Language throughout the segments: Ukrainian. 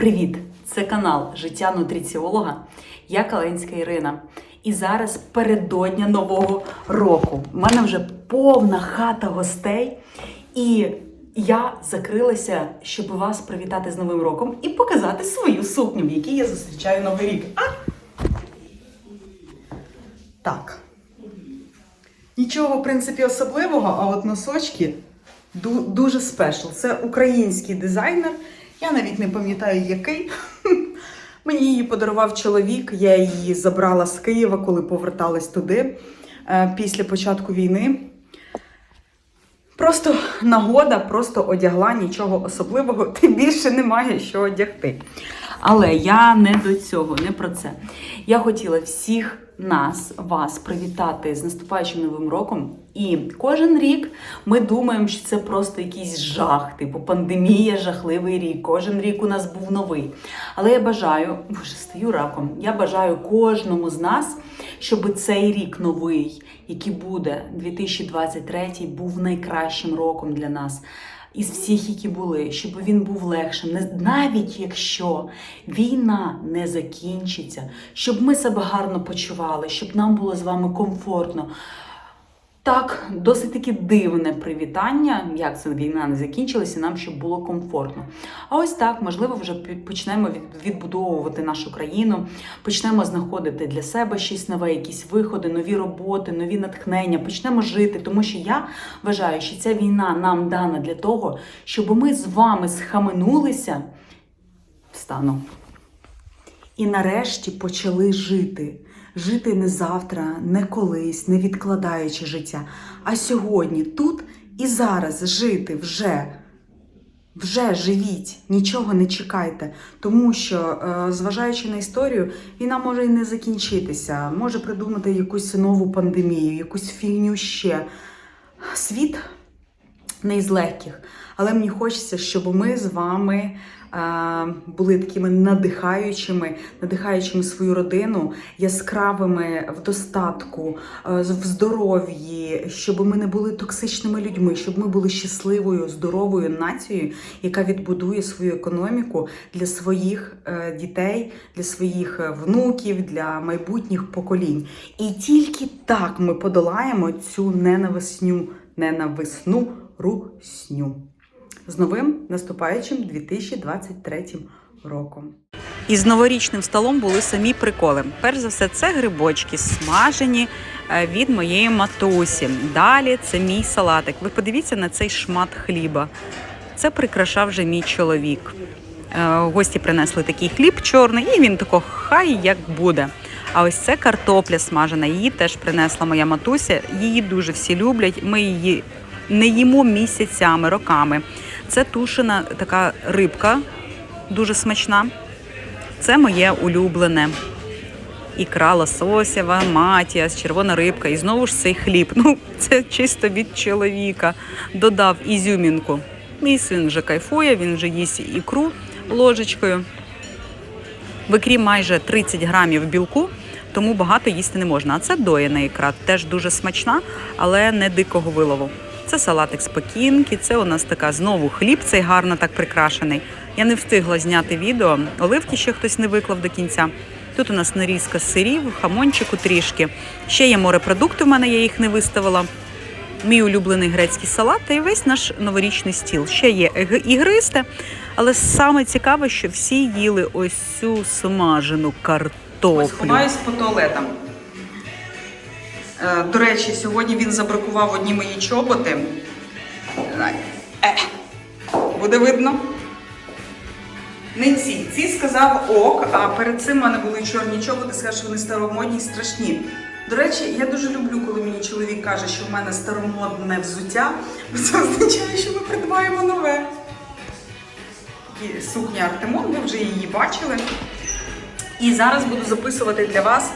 Привіт! Це канал Життя нутриціолога. Я Каленська Ірина. І зараз передодня нового року. У мене вже повна хата гостей, і я закрилася, щоб вас привітати з Новим роком і показати свою сукню, в якій я зустрічаю Новий рік. А? Так. Нічого, в принципі, особливого, а от носочки дуже спешл. Це український дизайнер. Я навіть не пам'ятаю, який. Мені її подарував чоловік. Я її забрала з Києва, коли поверталась туди е, після початку війни. Просто нагода, просто одягла нічого особливого, ти більше немає що одягти. Але я не до цього, не про це. Я хотіла всіх нас, вас привітати з наступаючим новим роком. І кожен рік ми думаємо, що це просто якийсь жах, типу пандемія, жахливий рік. Кожен рік у нас був новий. Але я бажаю, боже, стаю раком. Я бажаю кожному з нас, щоб цей рік новий, який буде 2023, був найкращим роком для нас. Із всіх, які були, щоб він був легшим, навіть якщо війна не закінчиться, щоб ми себе гарно почували, щоб нам було з вами комфортно. Так, досить таки дивне привітання, як це війна не закінчилася, нам щоб було комфортно. А ось так, можливо, вже почнемо відбудовувати нашу країну, почнемо знаходити для себе щось нове, якісь виходи, нові роботи, нові натхнення, почнемо жити, тому що я вважаю, що ця війна нам дана для того, щоб ми з вами схаменулися. Встану. І нарешті почали жити. Жити не завтра, не колись, не відкладаючи життя, а сьогодні, тут і зараз жити вже. Вже живіть, нічого не чекайте, тому що, е, зважаючи на історію, війна може і не закінчитися, може придумати якусь нову пандемію, якусь фігню ще. Світ не із легких, але мені хочеться, щоб ми з вами е, були такими надихаючими, надихаючими свою родину, яскравими в достатку, е, в здоров'ї, щоб ми не були токсичними людьми, щоб ми були щасливою, здоровою нацією, яка відбудує свою економіку для своїх е, дітей, для своїх внуків, для майбутніх поколінь. І тільки так ми подолаємо цю ненависню, ненависну русню. З новим наступаючим 2023 роком. І з новорічним столом були самі приколи. Перш за все, це грибочки смажені е, від моєї матусі. Далі це мій салатик. Ви подивіться на цей шмат хліба. Це прикрашав вже мій чоловік. Е, Гості принесли такий хліб чорний, і він тако хай як буде. А ось це картопля смажена. Її теж принесла моя матуся. Її дуже всі люблять. Ми її не їмо місяцями, роками. Це тушена така рибка, дуже смачна. Це моє улюблене. Ікра лососєва, матіас, червона рибка і знову ж цей хліб. Ну, це чисто від чоловіка. Додав ізюмінку. Мій син вже кайфує, він вже їсть ікру ложечкою. В ікрі майже 30 грамів білку, тому багато їсти не можна. А це доєна ікра, теж дуже смачна, але не дикого вилову. Це салатик з пекінки, це у нас така знову хліб, цей гарно так прикрашений. Я не встигла зняти відео, оливки ще хтось не виклав до кінця. Тут у нас нарізка сирів, хамончику трішки. Ще є морепродукти, в мене я їх не виставила. Мій улюблений грецький салат та й весь наш новорічний стіл. Ще є ігристе, але саме цікаве, що всі їли ось цю смажену картоплю. Ось ховаюсь по туалетам. Е, До речі, сьогодні він забракував одні мої чоботи. Е, буде видно. Не ці. Ці сказав ок, а перед цим в мене були чорні чоботи, сказав, що вони старомодні і страшні. До речі, я дуже люблю, коли мені чоловік каже, що в мене старомодне взуття, бо це означає, що ми придбаємо нове. Такі сукня Артемон, ви вже її бачили. І зараз буду записувати для вас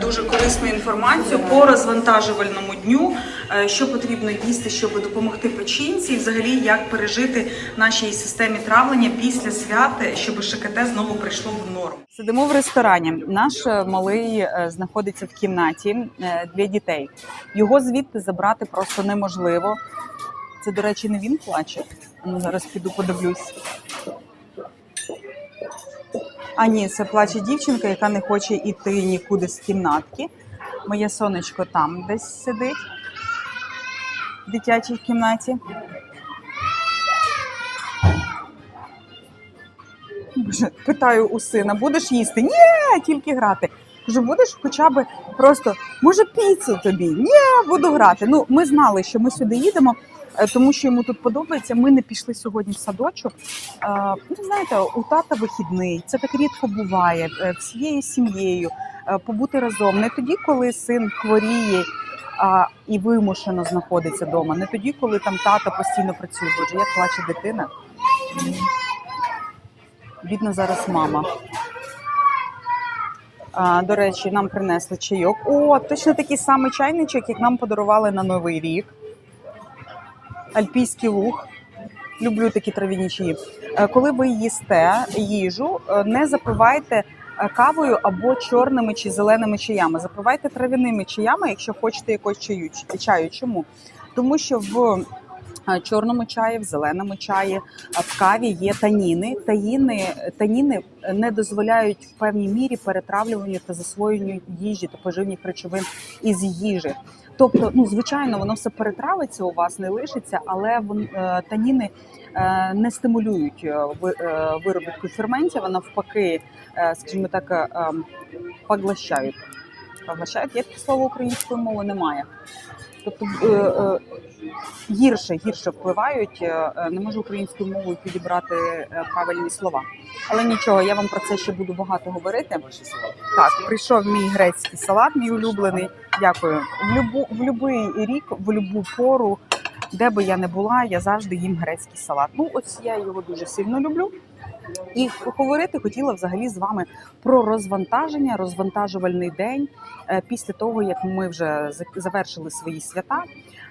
дуже корисну інформацію по розвантажувальному дню, е, що потрібно їсти, щоб допомогти печінці, і взагалі як пережити нашій системі травлення після свят, щоб ШКТ знову прийшло в норму. Сидимо в ресторані. Наш е, малий е, знаходиться в кімнаті е, для дітей. Його звідти забрати просто неможливо. Це, до речі, не він плаче. Ну зараз піду подивлюсь. А ні, це плаче дівчинка, яка не хоче йти нікуди з кімнатки. Моє сонечко там десь сидить в дитячій кімнаті. Питаю у сина, будеш їсти? Ні, тільки грати. Кажу, будеш хоча б просто, може, піцу тобі? Ні, буду грати. Ну, ми знали, що ми сюди їдемо, тому що йому тут подобається. Ми не пішли сьогодні в садочок. Е, Ну, знаєте, у тата вихідний, це так рідко буває е, всією сім'єю е, побути разом. Не тоді, коли син хворіє і вимушено знаходиться вдома, не тоді, коли там тато постійно працює. Боже, як плаче дитина. Бідна зараз мама. А, до речі, нам принесли чайок. О, точно такий самий чайничок, як нам подарували на Новий рік. Альпійський луг. Люблю такі трав'яні чаї. Е, Коли ви їсте їжу, е, не запивайте е, кавою або чорними чи зеленими чаями. Запивайте трав'яними чаями, якщо хочете якогось чаю. чаю. Чому? Тому що в чорному чаї, в зеленому чаї, в каві є таніни. Таїни, таніни не дозволяють в певній мірі перетравлюванню та засвоєнню їжі та поживних речовин із їжі. Тобто, ну звичайно, воно все перетравиться у вас, не лишиться, але е, таніни е, не стимулюють е, ви- виробітку ферментів, а навпаки, скажімо так, ем, поглощають. Поглощають, як слово української мови немає. Тобто е, е, гірше, гірше впливають. Е, Не можу українською мовою підібрати правильні слова. Але нічого, я вам про це ще буду багато говорити. Так, прийшов мій грецький салат, мій улюблений. Дякую. В любу в будь-який рік, в будь-яку пору, де би я не була, я завжди їм грецький салат. Ну, ось я його дуже сильно люблю. І поговорити хотіла взагалі з вами про розвантаження, розвантажувальний день е, після того, як ми вже завершили свої свята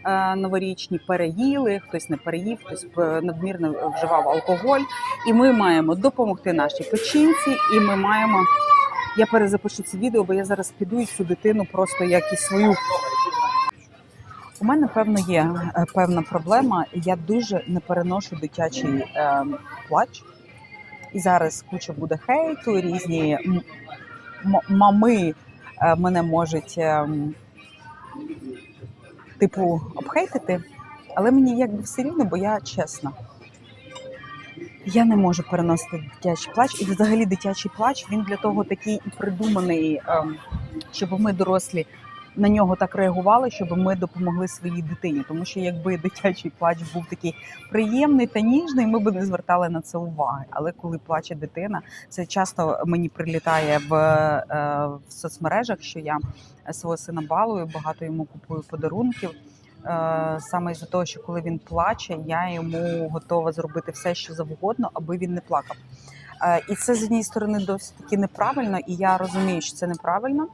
е, новорічні, переїли, хтось не переїв, хтось е, надмірно вживав алкоголь. І ми маємо допомогти нашій печінці, і ми маємо. Я перезапишу це відео, бо я зараз піду і цю дитину просто як і свою. У мене певно є певна проблема. Я дуже не переношу дитячий е, плач. І зараз куча буде хейту, різні мами е, мене можуть ем, типу обхейтити, але мені якби все рівно, бо я чесна. Я не можу переносити дитячий плач, і взагалі дитячий плач він для того такий і придуманий, ем, щоб ми дорослі на нього так реагували, щоб ми допомогли своїй дитині. Тому що якби дитячий плач був такий приємний та ніжний, ми б не звертали на це уваги. Але коли плаче дитина, це часто мені прилітає в, е, в соцмережах, що я свого сина балую, багато йому купую подарунків. Е, Саме із-за того, що коли він плаче, я йому готова зробити все, що завгодно, аби він не плакав. Е, І це з однієї сторони досить таки неправильно, і я розумію, що це неправильно.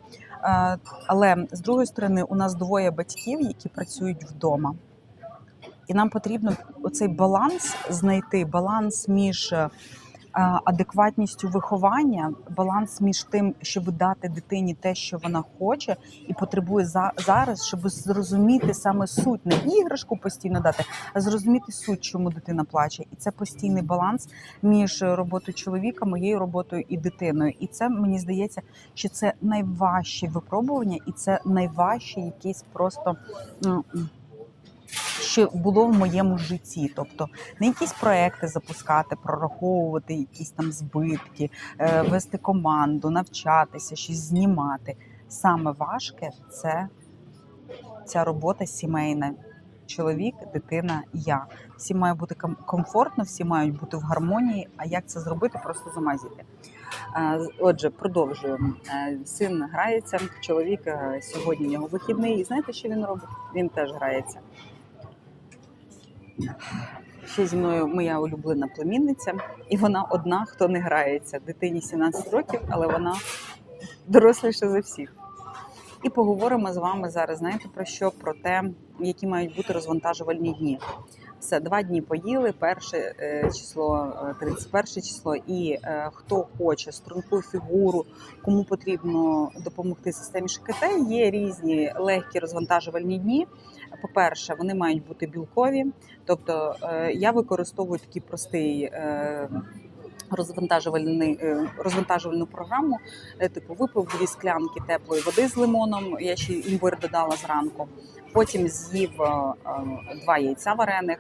Е, Але з другої сторони, у нас двоє батьків, які працюють вдома. І нам потрібно оцей баланс знайти, баланс між адекватністю виховання, баланс між тим, щоб дати дитині те, що вона хоче, і потребує за, зараз, щоб зрозуміти саме суть, не іграшку постійно дати, а зрозуміти суть, чому дитина плаче. І це постійний баланс між роботою чоловіка, моєю роботою і дитиною. І це мені здається, що це найважче випробування, і це найважче якесь просто. Що було в моєму житті, тобто не якісь проекти запускати, прораховувати якісь там збитки, е, вести команду, навчатися, щось знімати. Саме важке це ця робота сімейна. Чоловік, дитина, я. Всі має бути комфортно, всі мають бути в гармонії. А як це зробити? Просто замазіти. Е, Отже, продовжуємо. Е, Син грається, чоловік сьогодні в нього вихідний. І знаєте, що він робить? Він теж грається. Ще зі мною моя улюблена племінниця, і вона одна, хто не грається. Дитині 17 років, але вона доросліша за всіх. І поговоримо з вами зараз. Знаєте про що? Про те, які мають бути розвантажувальні дні. Все, два дні поїли. Перше е, число, е, 31 число. І е, хто хоче струнку фігуру, кому потрібно допомогти системі ШКТ, є різні легкі розвантажувальні дні. По-перше, вони мають бути білкові. Тобто е, я використовую такий простий е, розвантажувальний, е, розвантажувальну програму. Типу, випив дві склянки теплої води з лимоном. Я ще імбир додала зранку. Потім з'їв два яйця варених.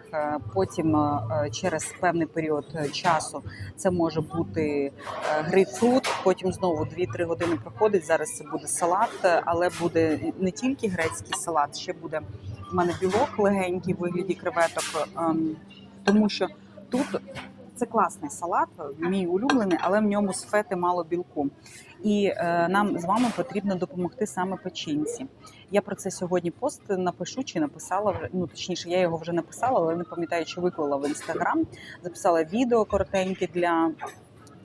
Потім через певний період часу це може бути грейпфрут. Потім знову 2-3 години проходить. Зараз це буде салат, але буде не тільки грецький салат, ще буде в мене білок легенький в вигляді креветок, ем, тому що тут це класний салат, мій улюблений, але в ньому з фети мало білку. І е, нам з вами потрібно допомогти саме печінці. Я про це сьогодні пост напишу чи написала вже. Ну точніше, я його вже написала, але не пам'ятаю, чи виклала в інстаграм. Записала відео коротеньке для.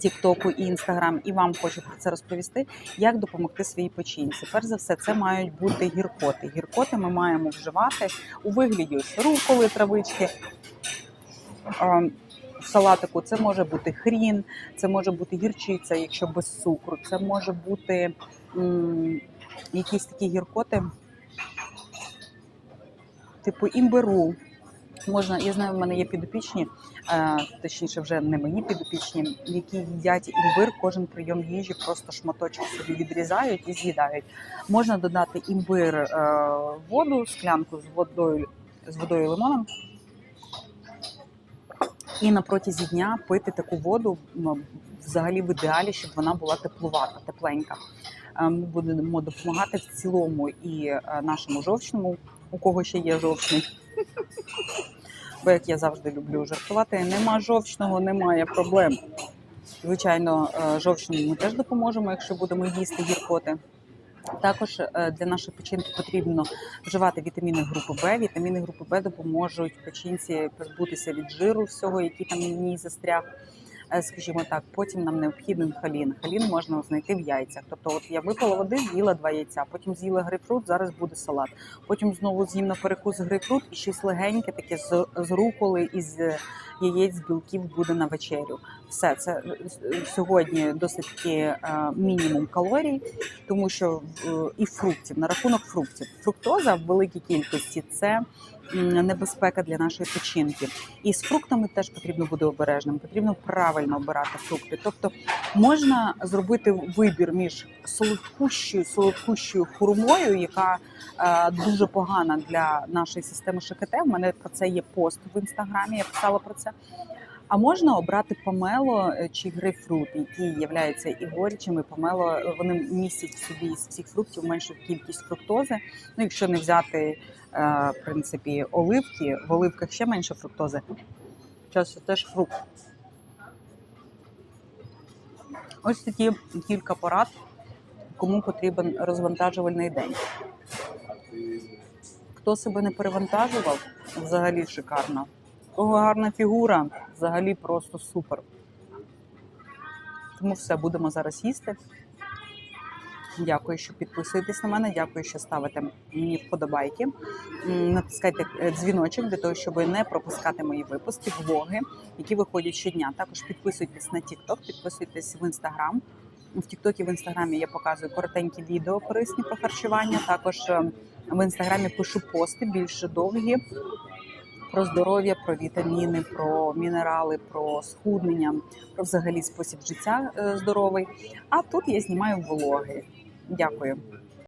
Тіктоку і інстаграм, і вам хочу про це розповісти, як допомогти своїй печінці. Перш за все, це мають бути гіркоти. Гіркоти ми маємо вживати у вигляді руколи, травички. салатику це може бути хрін, це може бути гірчиця, якщо без цукру, це може бути м, якісь такі гіркоти, типу імбиру. Можна, я знаю, в мене є підопічні, точніше, вже не мої підопічні, які їдять імбир, кожен прийом їжі просто шматочок собі відрізають і з'їдають. Можна додати імбир е, воду, склянку з водою з водою і лимоном. І на протязі дня пити таку воду взагалі в ідеалі, щоб вона була теплувата, тепленька. Е, Ми будемо допомагати в цілому і е, нашому жовчному, у кого ще є жовчний. Бо як я завжди люблю жартувати, нема жовчного, немає проблем. Звичайно, е, жовчному ми теж допоможемо, якщо будемо їсти гіркоти. Також е, для нашої печінки потрібно вживати вітаміни групи Б. Вітаміни групи Б допоможуть печінці позбутися від жиру всього, який там в ній застряг. Е, Скажімо так, потім нам необхідний халін. Халін можна знайти в яйцях. Тобто, от я випила води, з'їла два яйця, потім з'їла грейпфрут, зараз буде салат. Потім знову з'їм на перекус грейпфрут і щось легеньке, таке з, з руколи і з яєць з білків буде на вечерю. Все це е, сьогодні досить таки е, мінімум калорій, тому що е, і фруктів на рахунок фруктів. Фруктоза в великій кількості це небезпека для нашої печінки. І з фруктами теж потрібно бути обережним. Потрібно правильно обирати фрукти. Тобто можна зробити вибір між солодкущою, солодкущою хурмою, яка е, дуже погана для нашої системи ШКТ. У мене про це є пост в інстаграмі. Я писала про це. А можна обрати помело е, чи грейпфрут, які являються і горячими. Помело е, вони містять в собі з цих фруктів меншу кількість фруктози. Ну, якщо не взяти е, в принципі оливки, в оливках ще менше фруктози. Час теж фрукт. Ось такі кілька порад, кому потрібен розвантажувальний день. Хто себе не перевантажував, взагалі шикарно. Кого гарна фігура, взагалі просто супер. Тому все, будемо зараз їсти. Дякую, що підписуєтесь на мене. Дякую, що ставите мені вподобайки. Натискайте е, дзвіночок для того, щоб не пропускати мої випуски, влоги, які виходять щодня. Також підписуйтесь на TikTok, підписуйтесь в Instagram. В TikTok і в Інстаграмі я показую коротенькі відео корисні про харчування. Також е, в інстаграмі пишу пости більш довгі про здоров'я, про вітаміни, про мінерали, про схуднення, про взагалі спосіб життя е, здоровий. А тут я знімаю влоги. Дякую.